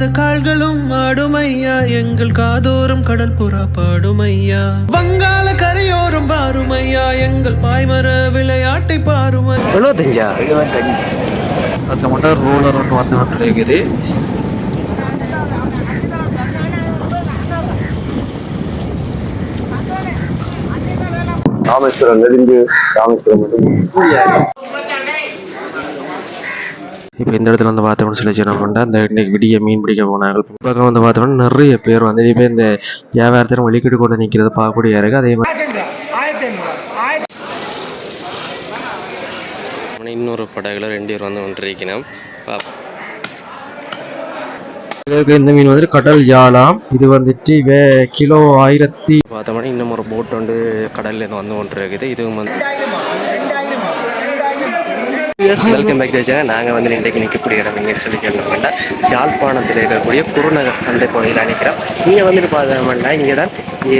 ஆடாத கால்களும் ஆடுமையா? எங்கள் காதோறும் கடல் புறா பாடுமையா? வங்காள கரையோரம் பாருமையா? எங்கள் பாய்மர விளையாட்டை பாருமை எழுபத்தஞ்சா அந்த மட்டும் ரூலர் ஒன்று வந்து கொண்டு இருக்குது ராமேஸ்வரம் நெடுங்கு ராமேஸ்வரம் இப்போ இந்த இடத்துல வந்து பார்த்தோம்னு சொல்லி என்ன பண்ணா இந்த இன்னைக்கு விடிய மீன் பிடிக்க போனாங்க. பக்கம் வந்து பார்த்தோம்னா நிறைய பேர் வந்து இதே பேர் இந்த வியாபாரத்திலும் வலிக்கிட்டு கொண்டு நிற்கிறத பார்க்கக்கூடிய இருக்கு. அதே மாதிரி இன்னொரு படகுல ரெண்டு பேர் வந்து இதுக்கு இந்த மீன் வந்துட்டு கடல் ஜாலாம் இது வந்துட்டு வே கிலோ ஆயிரத்தி பார்த்தோம்னா இன்னும் ஒரு போட் வந்து கடல்ல இருந்து வந்து கொண்டு இருக்குது இதுவும் வந்து வெல்கம் பேக் டு நாங்கள் வந்து இன்றைக்கு நிற்கக்கூடிய இடம் எங்கன்னு சொல்லி கேள்விப்பட்டா யாழ்ப்பாணத்தில் இருக்கக்கூடிய குருநகர் சந்தை பகுதியில் நினைக்கிறோம் இங்கே வந்துட்டு பார்த்தோம்னா இங்கே தான்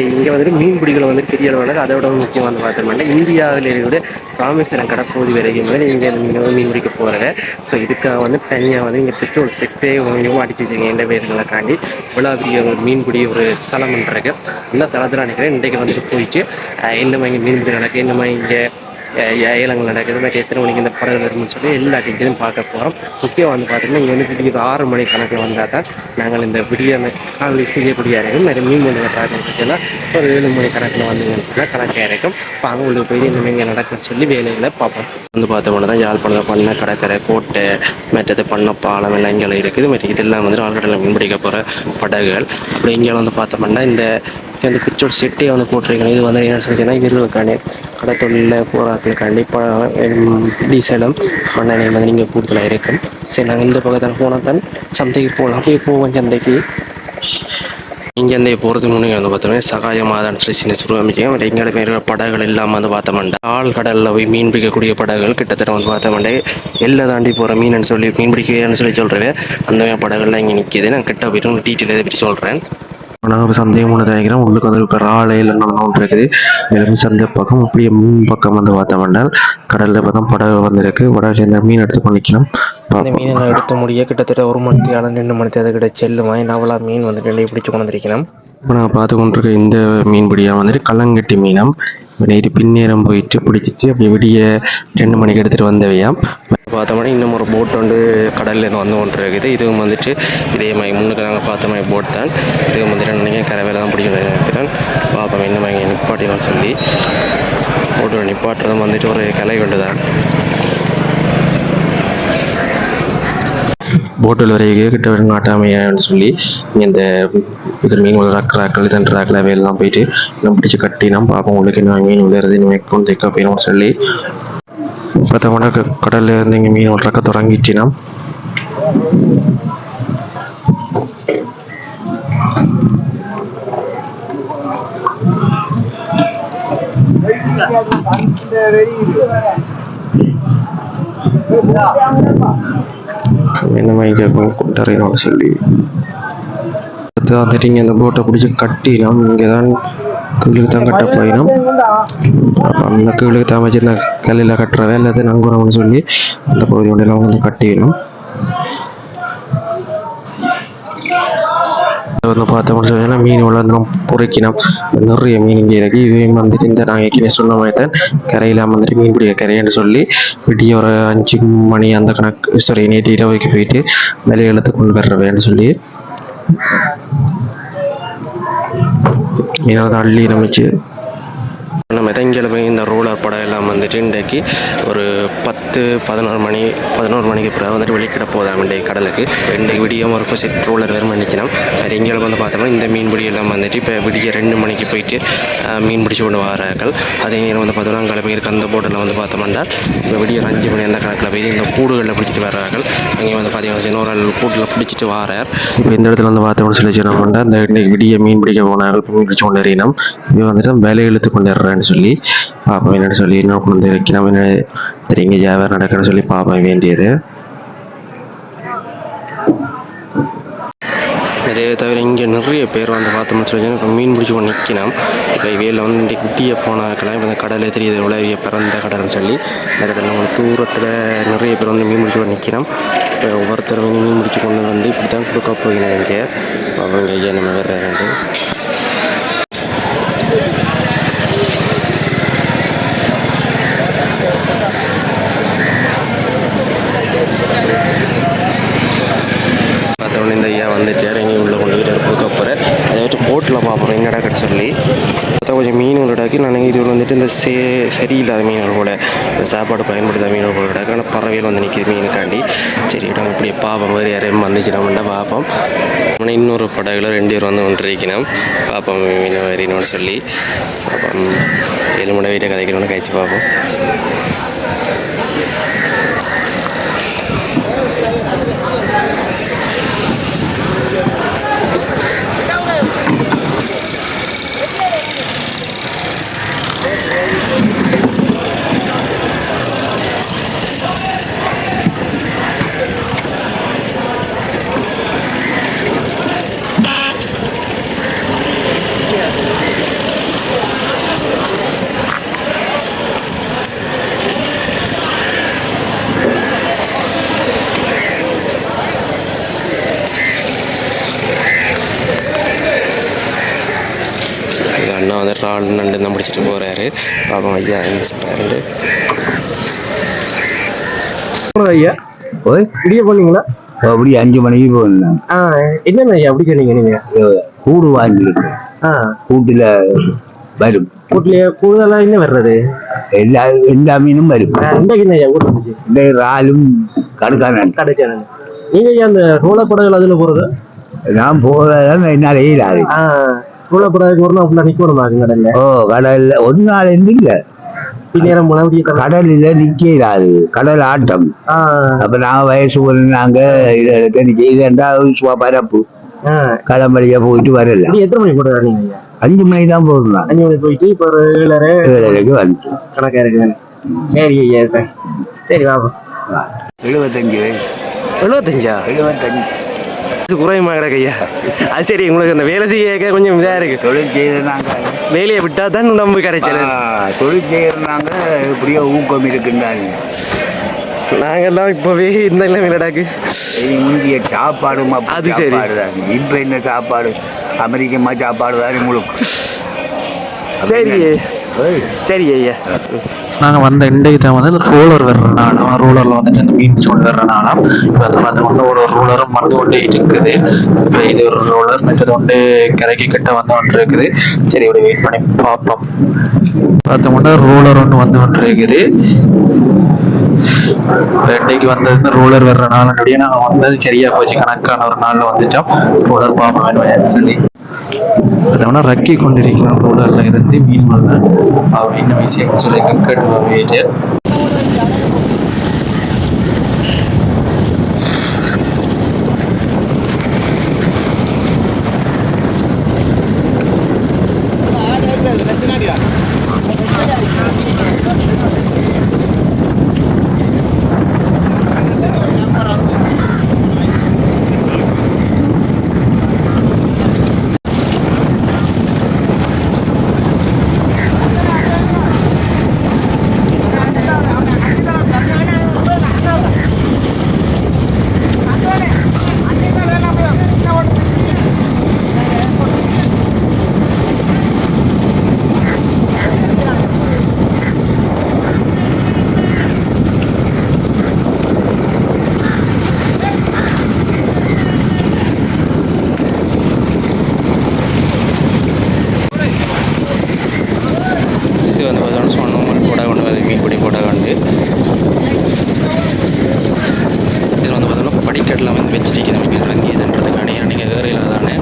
இங்கே வந்துட்டு மீன் பிடிகள் வந்து பெரிய அளவில் அதோட முக்கியம் வந்து பார்த்தோம்னா இந்தியாவில் இருக்கக்கூடிய ராமேஸ்வரம் கடற்பகுதி வரைக்கும் வந்து இங்கே மீன் பிடிக்க போகிறாங்க ஸோ இதுக்காக வந்து தனியாக வந்து இங்கே பெட்ரோல் செட்டே கொஞ்சம் அடிச்சு வச்சுருங்க எந்த பேருங்களுக்காண்டி இவ்வளோ பெரிய ஒரு மீன்பிடி ஒரு தளம் இருக்கு. இந்த தளத்தில் நினைக்கிறேன் இன்றைக்கு வந்துட்டு போயிட்டு அஹ், இந்த மாதிரி மீன் பிடி நடக்கு இந்த மாதிரி இங்கே ஏலங்கள் நடக்குது. மாதிரி எத்தனை மணிக்கு இந்த படகு வரும்னு சொல்லி எல்லா டீட்டெயிலும் பார்க்க போகிறோம் முக்கியம் வந்து பார்த்தீங்கன்னா இங்கே வந்து விடிய ஆறு மணி கணக்கில் வந்தால் தான் நாங்கள் இந்த விடிய காலை செய்யக்கூடிய இருக்கும் நிறைய மீன் மொழி பார்த்தீங்கன்னா ஒரு ஏழு மணி கணக்கில் வந்தீங்கன்னு சொன்னால் கணக்காக இருக்கும் இப்போ அங்கே போய் இந்த இங்கே நடக்குன்னு சொல்லி வேலைகளை பார்ப்போம். வந்து பார்த்தோம்னா தான் யாழ்ப்பாணம் பண்ண கடற்கரை கோட்டை மற்றது பண்ண பாலம் எல்லாம் இங்கே இருக்குது. மற்ற இதெல்லாம் வந்து ஆழ்கடலில் மீன்பிடிக்க போகிற படகுகள். அப்படி இங்கே வந்து பார்த்தோம்னா இந்த வந்து பிக்சர் செட்டே வந்து போட்டிருக்கணும் இது வந்து என்ன சொல்லிச்சுன்னா இவர்களுக்காண்டி கடத்தொழிலில் போராக்களுக்காண்டி டீசலும் மண்ணெண்ணெய் வந்து நீங்கள் கூடுதலாக இருக்கும். சரி நாங்கள் இந்த பக்கத்தில் போனால் தான் சந்தைக்கு போகலாம். போய் போவோம் சந்தைக்கு. இங்கேருந்து போகிறதுக்கு முன்னாடி வந்து பார்த்தோம்னா சகாய மாதான்னு சொல்லி சின்ன சுருவமிக்கும் எங்களுக்கு இருக்கிற படகுகள் இல்லாமல் வந்து பார்த்தோம்னா ஆள் கடலில் போய் மீன் பிடிக்கக்கூடிய படகுகள் கிட்டத்தட்ட வந்து பார்த்தோம்னா எல்லை தாண்டி போகிற மீன் சொல்லி மீன் பிடிக்கவேன்னு சொல்லி சொல்கிறேன் அந்த மாதிரி படகுகள்லாம் இங்கே நிற்கிது நான் கிட்ட போயிட்டு டீட்டெயில் இதை பற்றி சொல்கிறேன் ஆனால் சந்தேகம் ஒன்று நினைக்கிறேன் உள்ளுக்கு வந்து இப்போ ராளையில் ஒன்று இருக்குது. மேலும் சந்தை பக்கம் அப்படியே மீன் பக்கம் வந்து பார்த்தோம்னா கடலில் பார்த்தா படகு வந்திருக்கு. படகு சேர்ந்த மீன் எடுத்து பண்ணிக்கலாம் இந்த மீனை எடுத்து முடிய கிட்டத்தட்ட ஒரு மணி நேரம் ரெண்டு மணி நேரம் கிட்ட செல்லுமா நவலா மீன் வந்துட்டு ரெண்டையும் பிடிச்சு கொண்டு வந்திருக்கணும். இப்போ நான் பார்த்து கொண்டிருக்க இந்த மீன்பிடியாக வந்துட்டு கல்லங்கட்டி மீனம். நைட்டு பின்னேரம் போயிட்டு பிடிச்சிட்டு அப்படியே விடிய ரெண்டு மணிக்கு எடுத்துகிட்டு வந்தவையாம். பார்த்தோம்னா இன்னும் ஒரு போட் வந்து கடல்லேருந்து வந்து ஒன்று இருக்குது. இதுவும் வந்துட்டு இதே மாதிரி முன்னுக்கு நாங்கள் பார்த்த மாதிரி போட் தான். இதுவும் வந்துட்டு நீங்கள் கரவேல தான் பிடிக்கணும் நினைக்கிறேன் பார்ப்போம் இன்னும் மாதிரி நிப்பாட்டிலாம் சொல்லி. போட்டு நிப்பாட்டுறதும் வந்துட்டு ஒரு கலை கொண்டு தான் போட்டில் வரைக்கும் கிட்ட வர நாட்டாமையான்னு சொல்லி இந்த இது மீன் வளர்க்குறாக்கள் இதன்றாக்கள் அவையெல்லாம் போயிட்டு நம்ம பிடிச்சி கட்டி நம்ம பார்ப்போம் உங்களுக்கு என்ன மீன் விளையாடுறது இன்னும் கொண்டு தைக்க போயிடும் சொல்லி பார்த்தோம்னா கடல்ல இருந்து இங்கே மீன் வளர்க்க தொடங்கிச்சுன்னா என்ன மாதிரி கேட்கும் கொண்டறியணும்னு சொல்லி. அடுத்து வந்துட்டு இங்கே அந்த போட்டை பிடிச்சி கட்டினோம். இங்கே தான் கீழுக்கு தான் கட்ட போயினோம். அந்த கீழுக்கு தான் வச்சிருந்த கல்லில் கட்டுற வேலை அது நங்குறோம்னு சொல்லி அந்த பகுதி வந்து கட்டினோம். வந்து பார்த்தோம்னு சொன்னா மீன் வளர்ந்தோம் பொறுக்கினோம். நிறைய மீன் இங்கே இருக்கு. இவையும் வந்துட்டு இந்த நாங்கள் ஏற்கனவே சொன்ன மாதிரி தான். கரையில் வந்துட்டு மீன் பிடிக்க கரைன்னு சொல்லி விடிய ஒரு அஞ்சு மணி அந்த கணக்கு சாரி நேற்று இரவுக்கு போயிட்டு விலை எழுத்து கொண்டு வர்றவேன்னு சொல்லி. மீனை அள்ளி நமைச்சு நம்ம இங்கே போய் இந்த ரோலர் படம் வந்துட்டு இன்றைக்கு ஒரு பத்து பதினோரு மணி பதினோரு மணிக்கு பிறகு வந்துட்டு வெளிக்கிட போதாம் இன்றைக்கு கடலுக்கு. இன்றைக்கு விடிய ஒரு செட் ரோலர் வேறு பண்ணிக்கலாம் அது இங்கே வந்து பார்த்தோம்னா இந்த மீன் பிடி எல்லாம் வந்துட்டு இப்போ விடிய ரெண்டு மணிக்கு போயிட்டு மீன் பிடிச்சி கொண்டு வரார்கள். அதே நேரம் வந்து பார்த்தோம்னா அங்கே போய் அந்த போட்டில் வந்து பார்த்தோம்னா இப்போ விடிய அஞ்சு மணி அந்த கணக்கில் போய் இந்த கூடுகளில் பிடிச்சிட்டு வர்றார்கள். அங்கே வந்து பார்த்தீங்கன்னா இன்னொரு கூட்டில் பிடிச்சிட்டு வரார். இப்போ இந்த இடத்துல வந்து பார்த்தோம்னு சொல்லி என்ன இந்த இன்றைக்கு விடிய மீன் பிடிக்க போனார்கள் மீன் பிடிச்சி கொண்டு எறியணும் இது வந்துட்டு வேலை இழுத்து கொண்டு வர்றேன்னு சொல்லி பார்ப்போம் என்னென்னு சொல்லி இன்னும் வந்து வைக்கணும் தெரியுங்க ஜாவர் நடக்குன்னு சொல்லி பார்ப்பேன் வேண்டியது. அதே தவிர இங்கே நிறைய பேர் வந்து பார்த்தோம்னு சொல்லி இப்போ மீன் பிடிச்சி கொண்டு நிற்கணும் இப்போ வேலில் வந்து இன்றைக்கு குட்டியை போனாக்கெல்லாம் இப்போ இந்த கடலே தெரியுது உலகிய பிறந்த கடல்னு சொல்லி நிறைய கடலில் நம்ம தூரத்தில் நிறைய பேர் வந்து மீன் பிடிச்சி கொண்டு நிற்கணும் இப்போ ஒவ்வொருத்தரும் வந்து மீன் பிடிச்சி கொண்டு வந்து இப்படி தான் கொடுக்க போகிறேன் இங்கே அவங்க ஐயா நம்ம வேறு ரெண்டு பார்த்தவொடனே இந்த ஐயா வந்துட்டார் எங்கே உள்ளே கொண்டு போயிட்டு கொடுக்க போகிறேன் போட்டில் பார்ப்போம். என்னடா கட்டு சொல்லி. பார்த்தா கொஞ்சம் மீன்களோடாக்கி நான் இது வந்துட்டு இந்த சே சரியில்லாத மீன்கள் கூட இந்த சாப்பாடு பயன்படுத்தாத மீன்கள் கூட ஆனால் பறவையில் வந்து நிற்கிது மீனுக்காண்டி. சரி நம்ம இப்படி பார்ப்போம். வேறு யாரையும் வந்துச்சுனோம்னா பார்ப்போம். ஆனால் இன்னொரு படகுல ரெண்டு பேர் வந்து ஒன்று இருக்கணும் பார்ப்போம். மீன் வரணும்னு சொல்லி. பார்ப்போம். ஏழு மணி வீட்டை கதைக்கணும்னு கழிச்சு பார்ப்போம் இது அண்ணா வந்து ரால் தான் முடிச்சுட்டு போகிறாரு பாப்போம் ஐயா என்ன சொல்கிறாரு ஐயா. ஓய். இடிய போனீங்களா? அப்படி அஞ்சு மணிக்கு போனேன். ஆ என்னென்ன ஐயா அப்படி சொன்னீங்க நீங்க? கூடு வாங்கியிருக்கு ஆ. கூட்டுல வரும் வீட்லயே கூடுதலா என்ன வர்றது? எல்லா எல்லா மீனும் வரும் இன்றைக்கு என்ன ஐயா கூட இருந்துச்சு இந்த இறாலும் கடுக்கான கிடைச்சானு நீங்க ஐயா அந்த ரோலப்படகுகள் அதுல போறது நான் போறதான் என்னால இயலாது. ஆ ரோலப்படகுக்கு ஒரு நாள் ஃபுல்லா நிக்கணுமா அது கடல்ல ஓ கடல்ல ஒரு நாள் இருந்து இல்ல பின்னேரம் கடல்ல இயலாது கடல் ஆட்டம். அப்ப நான் வயசு ஒரு நாங்க இதை எடுக்க நிக்க இது ரெண்டாவது பரப்பு. போயிட்டு வரல. எத்தனை மணி போட்டு வரீங்க? அஞ்சு மணி தான் போகணும் அஞ்சு மணி போயிட்டு இப்போ ஒரு ஏழரை ஏழரைக்கு வந்துட்டு கணக்கா இருக்குது சரி ஐயா சரி. வாப்பா எழுபத்தஞ்சு எழுபத்தஞ்சா எழுபத்தஞ்சு இது குறையுமா கிடக்கு ஐயா அது சரி உங்களுக்கு அந்த வேலை செய்ய கொஞ்சம் இதாக இருக்கு. தொழில் செய்யறாங்க வேலையை விட்டா தான் நம்ம கரைச்சல். தொழில் செய்யறாங்க எப்படியோ ஊக்கம் இருக்குன்னாங்க நாங்கெல்லாம் இப்போவே இந்த நிலைமையிலடாக்கு இந்திய சாப்பாடு அது சரி. இப்ப என்ன சாப்பாடு? அமெரிக்கமா சாப்பாடு தானே உங்களுக்கு? சரி. சரி ஐயா நாங்கள் வந்த தான் வந்து ரோலர் வர்றனால ரோலரில் வந்துட்டு அந்த மீன்ஸ் கொண்டு வர்றனால இப்போ அந்த வந்து கொண்டு ஒரு ரோலரும் வந்து கொண்டு இருக்குது. இப்போ இது ஒரு ரோலர் மற்றது வந்து கரைக்கு கிட்ட வந்து ஒன்று இருக்குது சரி இப்படி வெயிட் பண்ணி பார்ப்போம். பார்த்தோம்னா ரோலர் ஒன்று வந்து ஒன்று இருக்குது இன்னைக்கு வந்தது ரோலர் வர்றனால அப்படியே நாங்கள் வந்தது சரியா போச்சு. கணக்கான ஒரு நாளில் வந்துட்டோம். ரோலர் பார்ப்போம். சொல்லி அதோட ரக்கி கொண்டிருக்கிறோம் ரோலர்ல இருந்து மீன் வந்த அப்படின்னு விஷயம் சொல்லி கேட்டு வீட்டு இது வந்து பார்த்தோம்னா சொன்ன போட கொண்டு வந்து மீன்பிடி போட வந்து இது வந்து பார்த்தோம்னா படிக்கட்டில் வந்து வச்சுட்டு நமக்கு இறங்கியதுன்றது கிடையாது நீங்கள் ஏறையில் தானே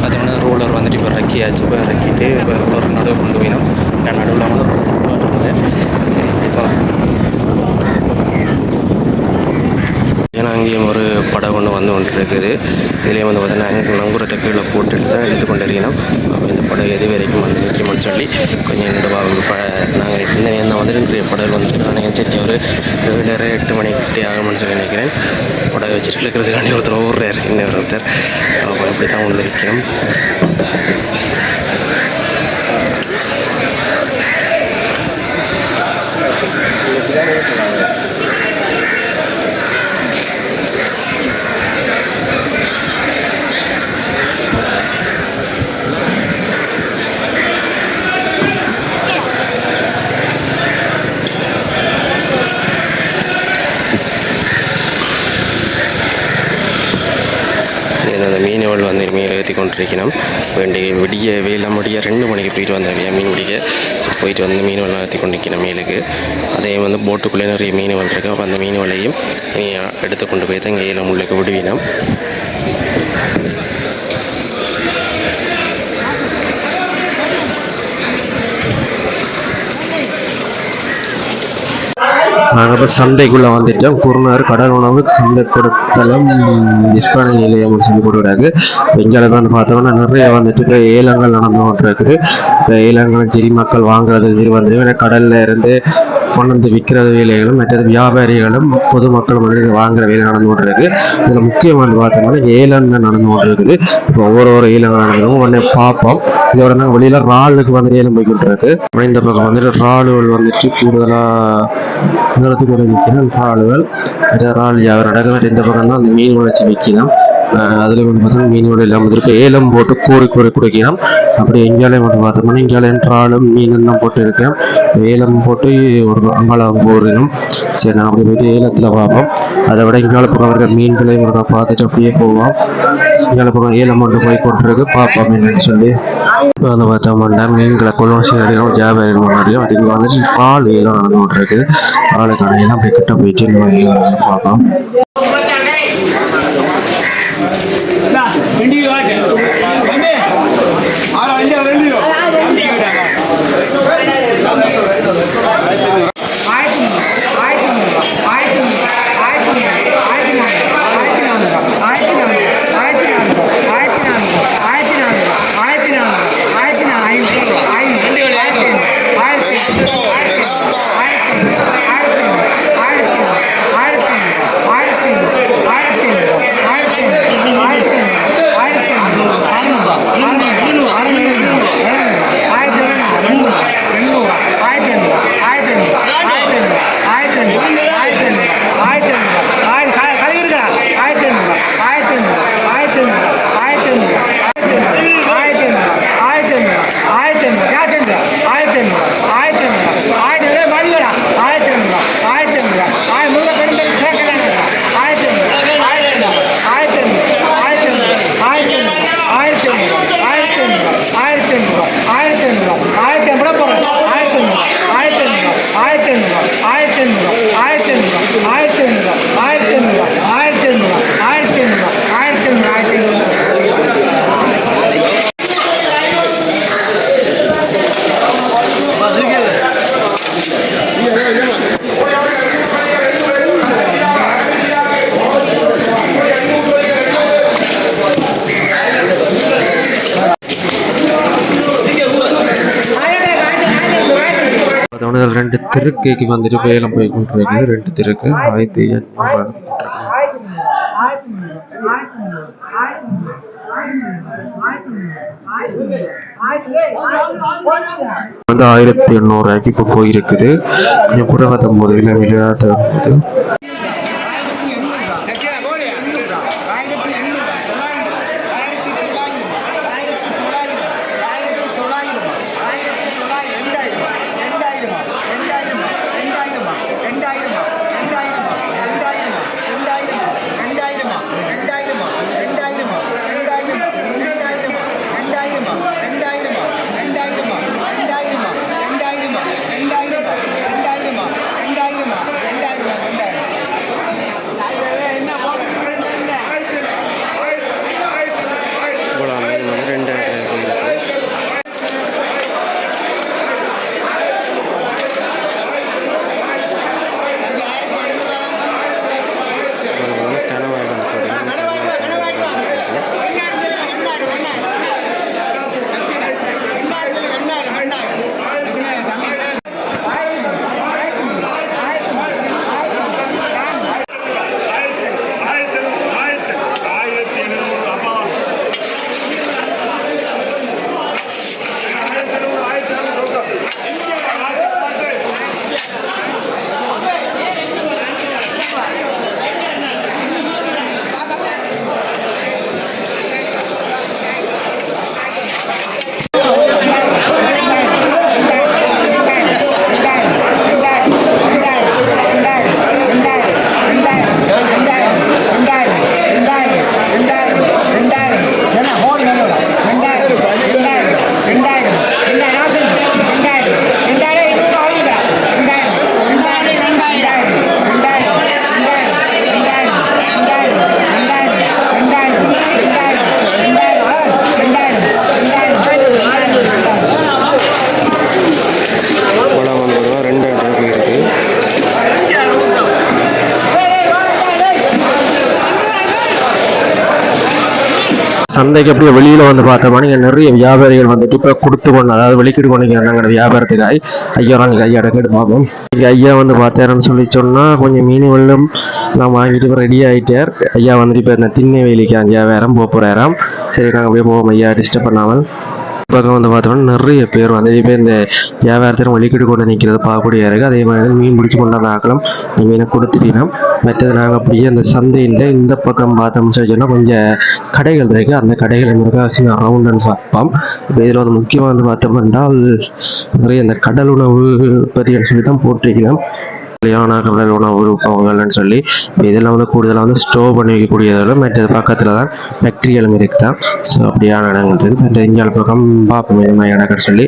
பார்த்தோம்னா ரோலர் வந்துட்டு இப்போ இறக்கியாச்சு இப்போ இறக்கிட்டு இப்போ ரோலர் நடுவு கொண்டு போயிடும் நான் நடுவில் வந்து போட்டுருந்தேன் சரி இப்போ படம் ஒன்று வந்து ஒன்று இருக்குது இதுலேயும் வந்து பார்த்தீங்கன்னா நங்குரத்தை கீழே போட்டுட்டு தான் எடுத்து கொண்டு இருக்கணும் அப்போ இந்த படம் எது வரைக்கும் வந்து நிற்கும்னு சொல்லி கொஞ்சம் என்னோட ப நாங்கள் இந்த என்ன வந்துட்டு இன்றைய படகு வந்துட்டு நான் எச்சரிச்சு ஒரு ஏழரை எட்டு மணிக்கு ஆகும்னு சொல்லி நினைக்கிறேன். படம் வச்சுட்டு இருக்கிறதுக்காண்டி ஒருத்தர் ஓடுறாரு சின்ன ஒருத்தர். அப்போ இப்படி தான் வந்து வைக்கணும் இது அந்த மீனவள் வந்து மீன் ஏற்றி கொண்டிருக்கணும் வேண்டிய விடிய வேலை முடிய ரெண்டு மணிக்கு போயிட்டு வந்தேன் மீன் பிடிக்க. போயிட்டு வந்து மீன் மீனவெல்லாம் கொண்டு கொண்டிருக்கணும் மீனுக்கு அதே வந்து போட்டுக்குள்ளே நிறைய மீன் இருக்கு அப்போ அந்த மீன் வலையும் எடுத்து கொண்டு போய் தான் இங்கே ஏலம் உள்ளுக்கு விடுவினோம். நாங்கள் இப்போ சந்தைக்குள்ளே வந்துட்டோம் குருநார் கடல் உணவு சந்தை கொடுத்தலும் விற்பனை நிலையம் சொல்லி கொடுக்குறாரு இங்கே வந்து பார்த்தோம்னா நிறைய வந்துட்டு ஏலங்கள் நடந்து கொண்டு இருக்குது இப்போ ஏலங்கள் சரி மக்கள் வாங்குறது வந்து ஏன்னா கடல்ல இருந்து கொண்டு விற்கிற வேலைகளும் மற்றது வியாபாரிகளும் பொதுமக்கள் வந்து வாங்குற வேலை நடந்து கொண்டு இருக்கு இதில் முக்கியமானது பார்த்தோம்னா ஏலங்கள் நடந்து கொண்டு இருக்குது இப்போ ஒவ்வொரு ஒரு ஏலங்கள் நடந்ததும் உடனே பார்ப்போம். இதோட நாங்கள் வெளியில் இறாலுக்கு வந்து ஏலம் போய் இருக்கு இந்த பக்கம் வந்துட்டு இறாலுகள் வந்துட்டு கூடுதலாக நிறத்துக்கு கூட விற்கிறோம். இறாலுகள் இந்த இறால் வியாபாரம் இந்த பக்கம் தான் அந்த மீன் வளர்ச்சி விற்கிறோம் அதில் வந்து பார்த்தீங்கன்னா மீனோட இல்லாமல் இருக்கு. ஏலம் போட்டு கூறி கூறி குடிக்கலாம். அப்படி எங்கேயாலே வந்து பார்த்தோம்னா எங்கேயாலே என்றாலும் மீன் எல்லாம் போட்டு இருக்கேன். ஏலம் போட்டு ஒரு அங்காளம் போடணும் சரி நான் அப்படி போயிட்டு ஏலத்தில் பார்ப்போம். அதை விட இங்கால பக்கம் இருக்கிற மீன்களையும் ஒரு பார்த்துட்டு அப்படியே போவோம். இங்கால பக்கம் ஏலம் மட்டும் போய் கொண்டிருக்கு பார்ப்போம் என்னன்னு சொல்லி. இப்போ வந்து பார்த்தோம்னா மீன்களை கொள்ளும் அடிக்கும் ஜாபரி முன்னாடியும் அதுக்கு வந்துட்டு பால் ஏலம் நடந்து கொண்டிருக்கு ஆளுக்கான ஏலம் போய் கிட்ட போயிட்டு இந்த மாதிரி பார்ப்போம் அதோட திருக்கைக்கு வந்துட்டு வேலம் போய் கொண்டிருக்கு ரெண்டு திருக்கு. ஆயிரத்தி எண்ணூறு வந்து ஆயிரத்தி எண்ணூறு ரூபாய்க்கு இப்போ போயிருக்குது. கொஞ்சம் கூட போது இல்லை விளையாட்டு போது. சந்தைக்கு அப்படியே வெளியில் வந்து பார்த்தோம்னா நீங்கள் நிறைய வியாபாரிகள் வந்துட்டு இப்போ கொடுத்து கொண்டு அதாவது வெளிக்கிட்டு கொண்டு வந்தாங்க வியாபாரத்துக்காய் ஐயா நாங்கள் ஐயா கேட்டு பார்ப்போம். இங்கே ஐயா வந்து பார்த்தாருன்னு சொல்லி சொன்னால் கொஞ்சம் மீன் வெள்ளம் நான் வாங்கிட்டு இப்போ ரெடி ஆகிட்டார் ஐயா வந்துட்டு இப்போ இந்த திண்ணை வேலிக்கு அஞ்சா வேறம் போக போகிறாராம் சரி நாங்கள் அப்படியே போவோம் ஐயா டிஸ்டர்ப் பண்ணாமல். பக்கம் வந்து பார்த்தோம்னா நிறைய பேர் வந்து இப்போ இந்த வியாபாரத்தில் வழிக்கிட்டு கொண்டு நிற்கிறது பார்க்கக்கூடிய இருக்குது அதே மாதிரி மீன் பிடிச்சி கொண்டாந்து ஆக்கலாம் மீனை கொடுத்துட்டீங்கன்னா மற்றது நாங்கள் அப்படியே அந்த சந்தையில் இந்த பக்கம் பார்த்தோம்னு சொன்னால் கொஞ்சம் கடைகள் இருக்குது அந்த கடைகள் முருகாசி ரவுண்டுன்னு பார்ப்போம் இப்போ இதில் வந்து முக்கியமாக வந்து பார்த்தோம்னா நிறைய இந்த கடல் உணவு பற்றி சொல்லி தான் போட்டிருக்கிறோம். கல்யாண கடல் உணவு உணவுகள்னு சொல்லி இதெல்லாம் வந்து கூடுதலாக வந்து ஸ்டோர் பண்ணி வைக்கக்கூடியதில் மற்றது பக்கத்தில் தான். ஃபேக்ட்ரிகளும் இருக்குதான் ஸோ அப்படியான இடங்கள் இருக்குது மற்ற இந்தியாவில் பக்கம் பார்ப்போம் மாதிரி இடங்கள் சொல்லி.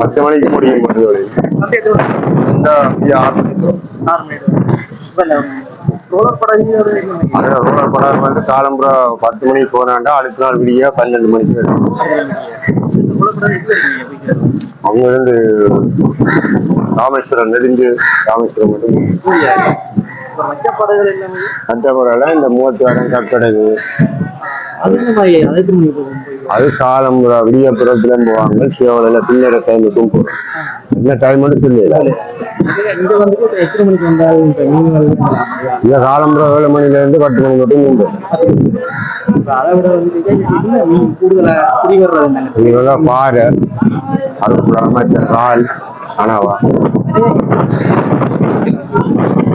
பத்து மணிக்கு முடியும்? ரோலர் படம் வந்து காலம்புற பத்து மணிக்கு போனாண்டா அடுத்த நாள் விடிய பன்னெண்டு மணிக்கு வரும். அவங்க இருந்து ராமேஸ்வரம் நெடுஞ்சு ராமேஸ்வரம் மட்டும். மற்றபடியெல்லாம் இந்த மூவத்தாயிரம் கட்டடகு அது காலம்புற விடிய புறத்துல போவாங்க சிவலையில பின்னர டைமுக்கும் போறோம் இந்த டைம் மட்டும் சொல்லல இந்த காலம்புற ஏழு மணில இருந்து பத்து மணி மட்டும் உண்டு. அதுக்குள்ள மற்ற ரால் கனவா.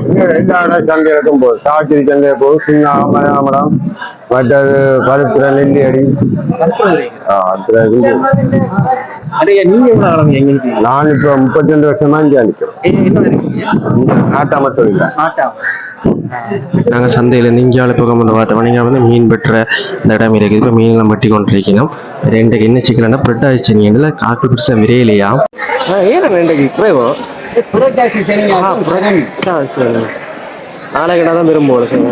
இங்க எல்லா இடம் சந்தைகளுக்கும் போகுது சாட்சி சந்தை போகுது சின்ன மரம் மற்றது பருத்துற நெல்லி அடி ஆ, அதுல இருந்து. நான் இப்ப முப்பத்தி ரெண்டு வருஷமா இங்கே அடிக்கிறேன் நாட்டாம தொழில. நாங்கள் சந்தையில் இந்தியாவில் பக்கம் வந்து பார்த்தோம்னா நீங்கள் வந்து மீன் வெட்டுற இந்த இடம் இருக்குது. இப்போ மீன்லாம் வெட்டி கொண்டிருக்கணும் ரெண்டு என்ன சிக்கனா பிரெட் ஆயிடுச்சு. நீ இதில் காட்டு பெருசாக விரையிலையா? ಏನು ரெண்டைக்கு. குறைவோ? நாளைக்கு தான் விரும்புவோம் சார்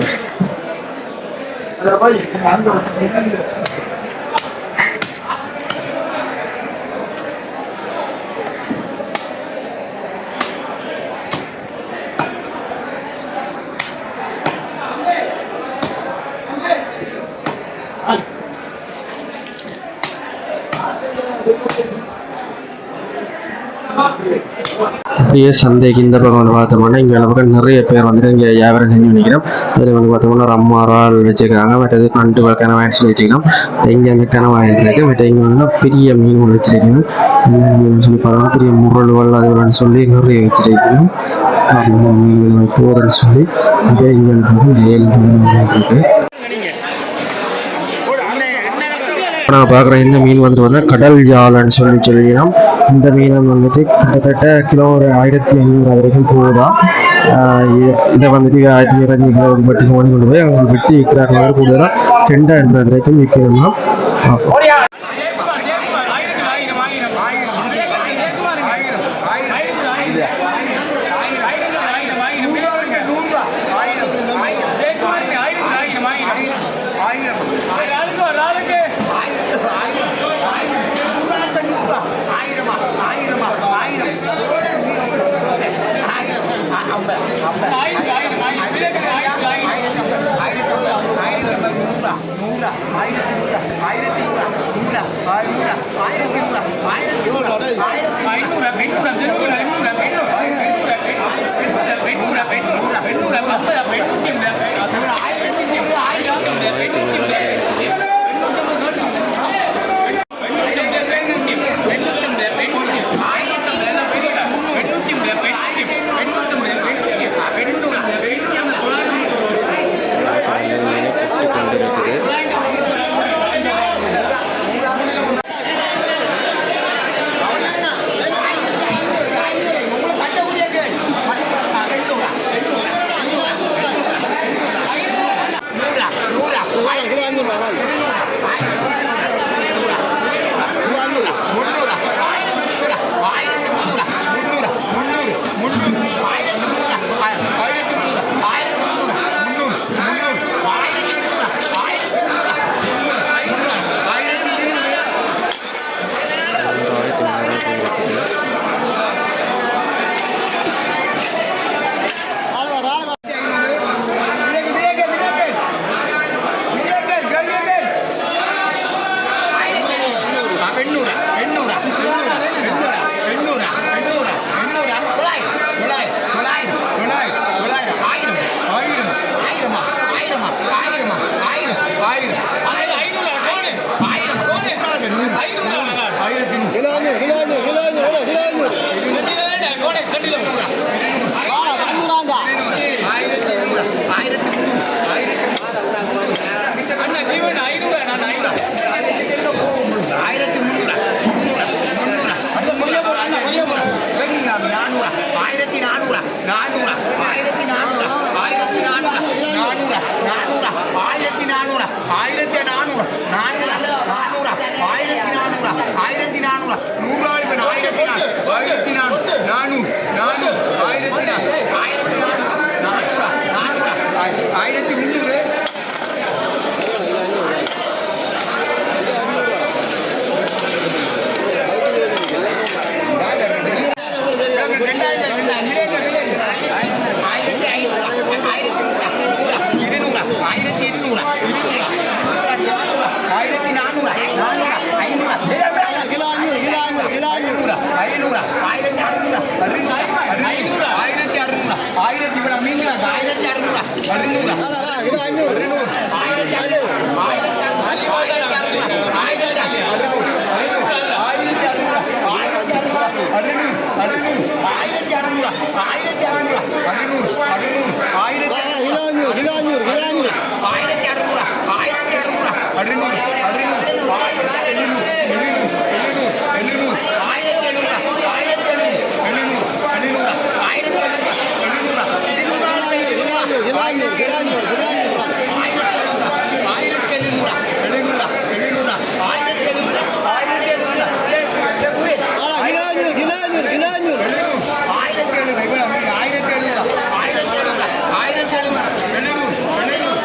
அப்படியே சந்தைக்கு இந்த பக்கம் வந்து பார்த்தோம்னா இங்கே பக்கம் நிறைய பேர் வந்துட்டு இங்கே வியாபாரம் செஞ்சு நினைக்கிறோம் அதில் வந்து பார்த்தோம்னா ஒரு அம்மா ரால் வச்சுருக்காங்க. மற்றது நண்டு கனவாய் வாங்கிட்டு வச்சுக்கலாம் இங்கே அந்த கனவு வாங்கிட்டு மற்ற இங்கே வந்து பெரிய மீன் ஒன்று வச்சிருக்கணும் சொல்லி பார்த்தோம்னா பெரிய முரல்கள் அதுன்னு சொல்லி நிறைய வச்சிருக்கீங்க. போதுன்னு சொல்லி. இதே இங்கே வந்து ஏழு இருக்குது இருக்கு நான் பார்க்குறேன் இந்த மீன் வந்துட்டு வந்து கடல் ஜாலன்னு சொல்லி சொல்லிக்கிறோம் இந்த மீன் வந்துட்டு கிட்டத்தட்ட கிலோ ஒரு ஆயிரத்தி ஐநூறு வரைக்கும் போகுதா? இதை வந்துட்டு ஆயிரத்தி இருபத்தி கிலோ வெட்டி கொண்டு போய் அவங்க வெட்டி விற்கிறாங்க. கூடுதலாக ரெண்டாயிரம் ரூபாய் வரைக்கும் விற்கிறோம்னா ஆயிரத்தி ஆயிரத்தி நூறா நூறா ஆயிரத்தி நூறா ஆயிரத்தி நூறா ஆயிரத்தி ஐநூறு. பெண்ணூறு பெண்ணூறு ஐநூறு பெண்ணூறு பெண்ணூறு பெண்ணூறு பெண்ணூறு பெண்ணூறு பெண்ணூறு பெண்ணூறு ஆயிரத்தி ஆயிரத்தி ஆயிரத்தி ஆயிரத்தி நானூறு நானூறு நானூறு ஆயிரத்தி நானூறு ஆயிரத்தி நானூறு நூறாள் பெண் ஆயிரத்தி நானூறு ஆயிரத்தி நானூறு நானூறு நானூறு ஆயிரத்தி நானூறு ஆயிரத்தி நானூறு நானூறு நானூறு ஆயிரத்தி முந்நூறு ஆயிரத்தி ஐநூறு இருநூறு ஆயிரத்தி எட்நூறு ஆயிரத்தி நானூறு நானூறு ஐநூறு ஐநூறு ஐநூறு ஆயிரத்தி அறுநூறு ஐநூறு ஆயிரத்தி அறுநூறு ஆயிரத்தி இவ்வளோ மீன் ஆயிரத்தி அறுநூறு அறுநூறு ஆயிரத்தி அறுநூறு ஆயிரத்தி அறுநூறு ஆயிரத்தி அறுநூறு ஆயிரத்தி அறுநூறு ஆயிரத்தி அறுநூறு அறுநூறு அறுநூறு ஆயிரத்தி அறுநூறு ஆயிரத்தி அறுநூறு அறுநூறு அறுநூறு ஆயிரத்தி ஆயிரத்தி அறுநூறு ஆயிரத்தி அறுநூறு அறுநூறு அறுநூறு ஆயிரத்தி எழுநூறு எழுநூறு எழுநூறு எழுநூறு ஆயிரத்தி எழுநூறு ஆயிரத்தி எழுநூறு எழுநூறு எழுநூறு ஆயிரத்தி எழுநூறு எழுநூறு ஆயிரத்தி எழுநூறு எழுநூறு எழுநூறு ஆயிரத்தி எழுநூறு ஆயிரத்தி எழுநூறு ஆயிரத்தி எழுநூறு ஆயிரத்தி எழுநூறு ஆயிரத்தி எழுநூறு ஆயிரத்தி எழுநூறு எழுநூறு எழுநூறு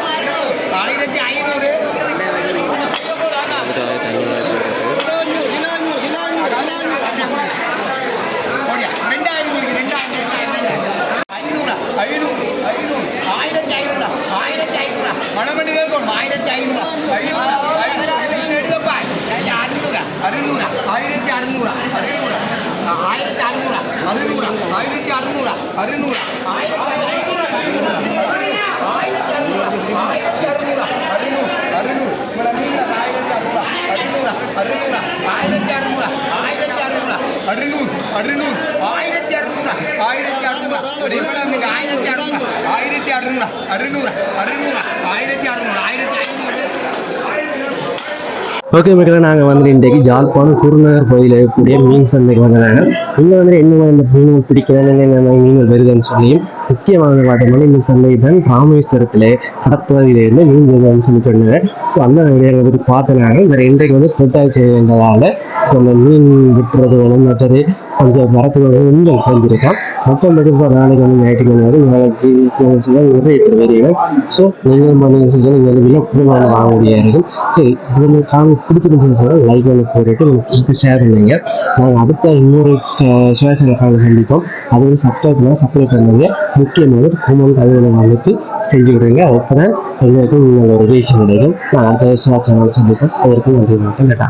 ஆயிரத்தி ஐநூறு ஓடியா ரெண்டாயிரம் இருக்கு ரெண்டாயிரம் ஐநூறு ஐநூறு ஐநூறு ஆயிரத்தி ஐநூறு ஆயிரத்தி ஐநூறு மணமணி கேட்கும் ஆயிரத்தி ஐநூறு ஐநூறு ஐநூறு எடுக்கப்பா அறுநூறு அறுநூறு ஆயிரத்தி அறுநூறு அறுநூறு ஆயிரத்தி அறுநூறு அறுநூறு ஆயிரத்தி அறுநூறு அறுநூறு ஆயிரத்தி ஐநூறு ஆயிரத்தி அறுநூறு ஆயிரத்தி அறுநூறு அறுநூறு அறுநூறு இவ்வளோ மீன் ஆயிரத்தி அறுநூறு அறுநூறு அறுநூறு ஆயிரத்தி அறுநூறு ஆயிரத்தி அறுநூறு அறுநூறு அறுநூறு ஆயிரத்தி அறுநூறு ஆயிரத்தி அறுநூறு இவ்வளோ மீன் ஆயிரத்தி அறுநூறு ஆயிரத்தி அறுநூறு அறுநூறு அறுநூறு ஆயிரத்தி அறுநூறு ஆயிரத்தி ஐநூறு ஓகே மக்களே நாங்கள் வந்து இன்றைக்கு ஜாழ்ப்பாணம் குருநகர் பகுதியில் இருக்கக்கூடிய மீன் சந்தைக்கு வந்ததாங்க இங்கே வந்து என்ன இந்த மீன்கள் பிடிக்கிறாங்க என்னென்ன மீன்கள் வருதுன்னு சொல்லி முக்கியமாக பார்த்தோம்னா இந்த சந்தை தான் ராமேஸ்வரத்தில் கடற்பகுதியிலேருந்து மீன் வருதுன்னு சொல்லி சொன்னாங்க. ஸோ அந்த வீடியோ வந்து பார்த்தனாங்க இந்த இன்றைக்கு வந்து புரட்டாதி செய்ய வேண்டியதால் அந்த மீன் விட்டுறது வேணும் மற்றது கொஞ்சம் வரத்து உங்கள் சேர்ந்திருக்கோம் மொத்தம் மற்றபடி இப்போ நாளைக்கு வந்து ஞாயிற்றுக்கிழமை நாளைக்கு நிறைய வருகிறோம் ஸோ நீங்கள் பண்ணி செஞ்சால் நீங்கள் வந்து விலை வாங்க முடியாது இருக்கும் சரி இது வந்து காமி பிடிச்சிருந்துச்சுன்னு சொன்னால் லைக் வந்து போட்டுட்டு உங்களுக்கு ஷேர் பண்ணுங்க. நாங்கள் அடுத்த இன்னொரு சுவாசன காலம் சந்திப்போம். அது வந்து சப்ஸ்கிரைப் பண்ணால் சப்ஸ்கிரைப் பண்ணுங்க முக்கியமாக குமன் அதுகளை வந்துட்டு செஞ்சு விடுங்க. அப்புறம் தான் உங்களோட நீங்கள் ஒரு ரீச் கிடைக்கும். நான் அடுத்த சுவாசன சந்திப்போம். அதற்கு நன்றி வணக்கம் கேட்டா